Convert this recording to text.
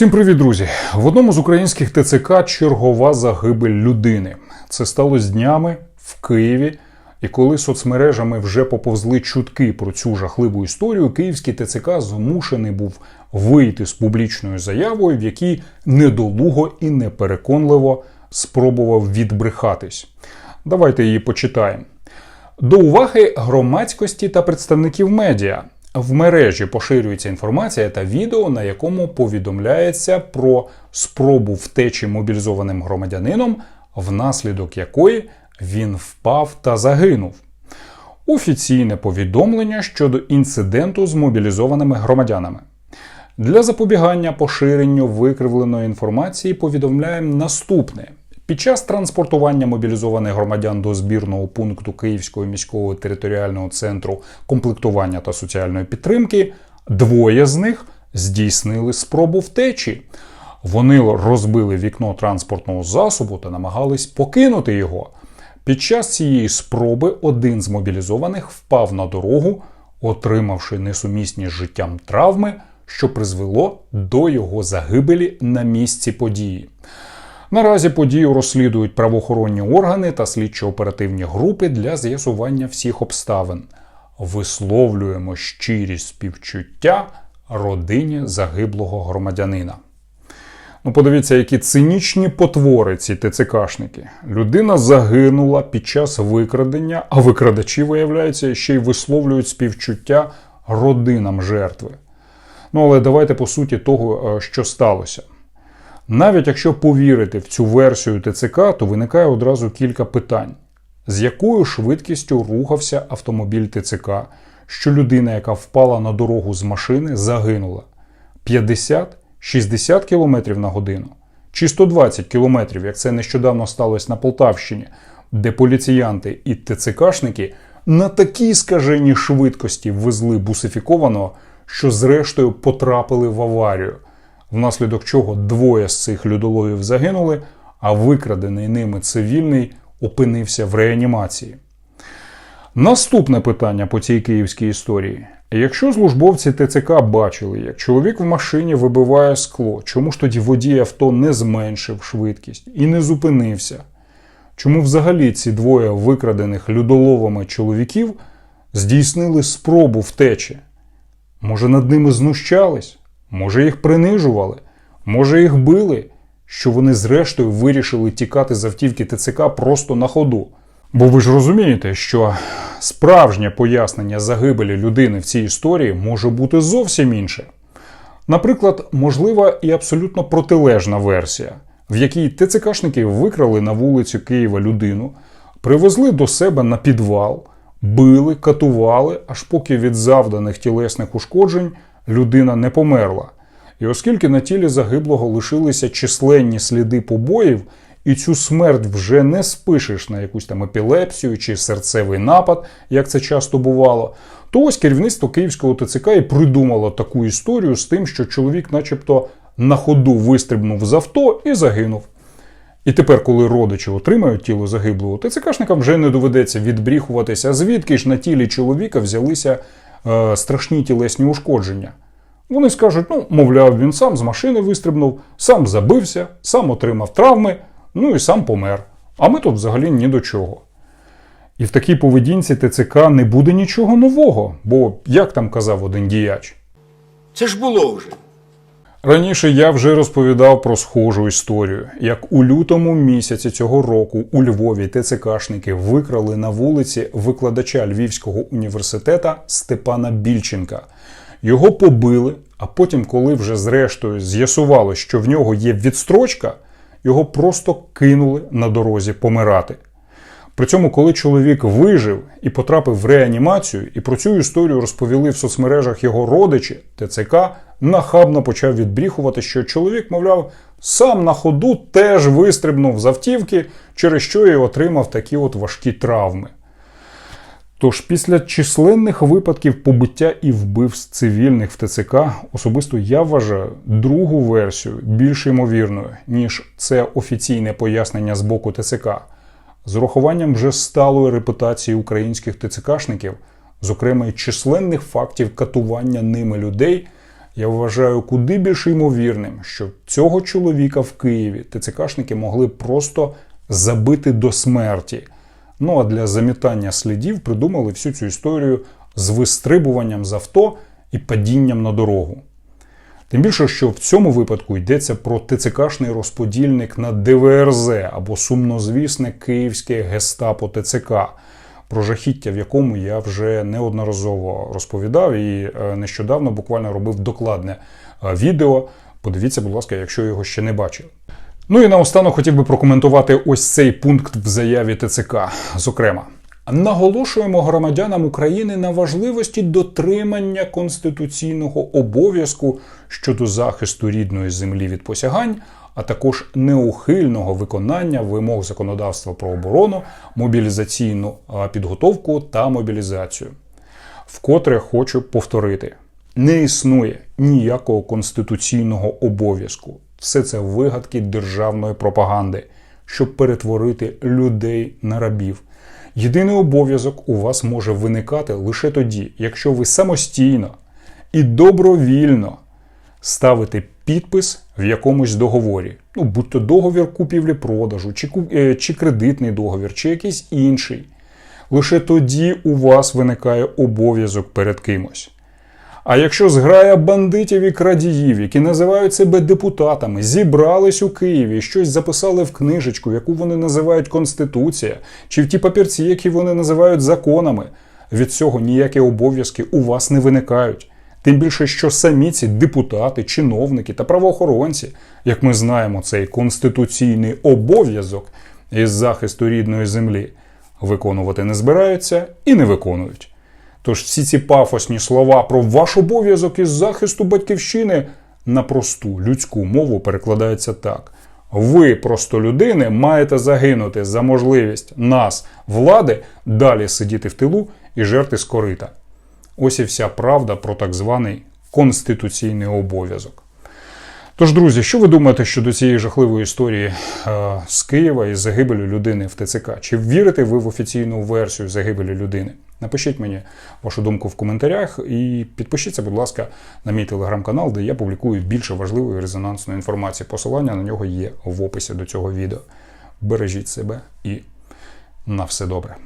Всім привіт, друзі! В одному з українських ТЦК чергова загибель людини. Це сталося днями в Києві. І коли соцмережами вже поповзли чутки про цю жахливу історію, київський ТЦК змушений був вийти з публічною заявою, в якій недолуго і непереконливо спробував відбрехатись. Давайте її почитаємо. До уваги громадськості та представників медіа. В мережі поширюється інформація та відео, на якому повідомляється про спробу втечі мобілізованим громадянином, внаслідок якої він впав та загинув. Офіційне повідомлення щодо інциденту з мобілізованими громадянами. Для запобігання поширенню викривленої інформації повідомляємо наступне. Під час транспортування мобілізованих громадян до збірного пункту Київського міського територіального центру комплектування та соціальної підтримки двоє з них здійснили спробу втечі. Вони розбили вікно транспортного засобу та намагались покинути його. Під час цієї спроби один з мобілізованих впав на дорогу, отримавши несумісні з життям травми, що призвело до його загибелі на місці події. Наразі подію розслідують правоохоронні органи та слідчо-оперативні групи для з'ясування всіх обставин. Висловлюємо щирі співчуття родині загиблого громадянина. Ну, подивіться, які цинічні потвори ці ТЦКшники. Людина загинула під час викрадення, а викрадачі, виявляється, ще й висловлюють співчуття родинам жертви. Ну, але давайте по суті того, е, що сталося. Навіть якщо повірити в цю версію ТЦК, то виникає одразу кілька питань: з якою швидкістю рухався автомобіль ТЦК, що людина, яка впала на дорогу з машини, загинула? 50-60 км на годину? Чи 120 км, як це нещодавно сталося на Полтавщині, де поліціянти і ТЦКшники на такій скаженій швидкості везли бусифікованого, що зрештою потрапили в аварію внаслідок чого двоє з цих людоловів загинули, а викрадений ними цивільний опинився в реанімації. Наступне питання по цій київській історії. Якщо службовці ТЦК бачили, як чоловік в машині вибиває скло, чому ж тоді водій авто не зменшив швидкість і не зупинився? Чому взагалі ці двоє викрадених людоловами чоловіків здійснили спробу втечі? Може, над ними знущались? Може, їх принижували, може, їх били, що вони зрештою вирішили тікати з автівки ТЦК просто на ходу. Бо ви ж розумієте, що справжнє пояснення загибелі людини в цій історії може бути зовсім інше. Наприклад, можлива і абсолютно протилежна версія, в якій ТЦКшники викрали на вулиці Києва людину, привезли до себе на підвал, били, катували, аж поки від завданих тілесних ушкоджень людина не померла. І оскільки на тілі загиблого лишилися численні сліди побоїв, і цю смерть вже не спишеш на якусь там епілепсію чи серцевий напад, як це часто бувало, то ось керівництво Київського ТЦК і придумало таку історію з тим, що чоловік, начебто, на ходу вистрибнув з авто і загинув. І тепер, коли родичі отримають тіло загиблого, ТЦКшникам вже не доведеться відбріхуватися, звідки ж на тілі чоловіка взялися е, страшні тілесні ушкодження. Вони скажуть, ну, мовляв, він сам з машини вистрибнув, сам забився, сам отримав травми, ну і сам помер. А ми тут взагалі ні до чого. І в такій поведінці ТЦК не буде нічого нового, бо, як там казав один діяч, Це ж було вже. Раніше я вже розповідав про схожу історію, як у лютому місяці цього року у Львові ТЦКшники викрали на вулиці викладача Львівського університета Степана Більченка. Його побили, а потім, коли вже зрештою з'ясувало, що в нього є відстрочка, його просто кинули на дорозі помирати. При цьому, коли чоловік вижив і потрапив в реанімацію, і про цю історію розповіли в соцмережах його родичі, ТЦК нахабно почав відбріхувати, що чоловік, мовляв, сам на ходу теж вистрибнув з автівки, через що і отримав такі от важкі травми. Тож після численних випадків побиття і вбивств цивільних в ТЦК особисто я вважаю другу версію більш ймовірною, ніж це офіційне пояснення з боку ТЦК. З урахуванням вже сталої репутації українських ТЦКшників, зокрема й численних фактів катування ними людей, Я вважаю куди більш ймовірним, що цього чоловіка в Києві ТЦКшники могли просто забити до смерті. Ну а для замітання слідів придумали всю цю історію з вистрибуванням з авто і падінням на дорогу. Тим більше, що в цьому випадку йдеться про ТЦКшний розподільник на ДВРЗ або сумнозвісне київське гестапо ТЦК, про жахіття, в якому я вже неодноразово розповідав і е, нещодавно буквально робив докладне е, відео. Подивіться, будь ласка, якщо його ще не бачили. Ну і наостанок хотів би прокоментувати ось цей пункт в заяві ТЦК. Зокрема, наголошуємо громадянам України на важливості дотримання конституційного обов'язку щодо захисту рідної землі від посягань, а також неухильного виконання вимог законодавства про оборону, мобілізаційну підготовку та мобілізацію. Вкотре хочу повторити: не існує ніякого конституційного обов'язку. Все це вигадки державної пропаганди, щоб перетворити людей на рабів. Єдиний обов'язок у вас може виникати лише тоді, якщо ви самостійно і добровільно ставите підпис в якомусь договорі. Ну, будь то договір купівлі-продажу, чи, е, чи кредитний договір, чи якийсь інший. Лише тоді у вас виникає обов'язок перед кимось. А якщо зграя бандитів і крадіїв, які називають себе депутатами, зібрались у Києві, щось записали в книжечку, яку вони називають Конституція, чи в ті папірці, які вони називають законами, від цього ніякі обов'язки у вас не виникають. Тим більше, що самі ці депутати, чиновники та правоохоронці, як ми знаємо, цей конституційний обов'язок із захисту рідної землі виконувати не збираються і не виконують. Тож всі ці пафосні слова про ваш обов'язок із захисту батьківщини на просту людську мову перекладається так: ви, просто людини, маєте загинути за можливість нас, влади, далі сидіти в тилу і жерти з корита. Ось і вся правда про так званий конституційний обов'язок. Тож, друзі, що ви думаєте щодо цієї жахливої історії е, з Києва із загибелю людини в ТЦК? Чи вірите ви в офіційну версію загибелі людини? Напишіть мені вашу думку в коментарях і підпишіться, будь ласка, на мій телеграм-канал, де я публікую більше важливої резонансної інформації. Посилання на нього є в описі до цього відео. Бережіть себе і на все добре.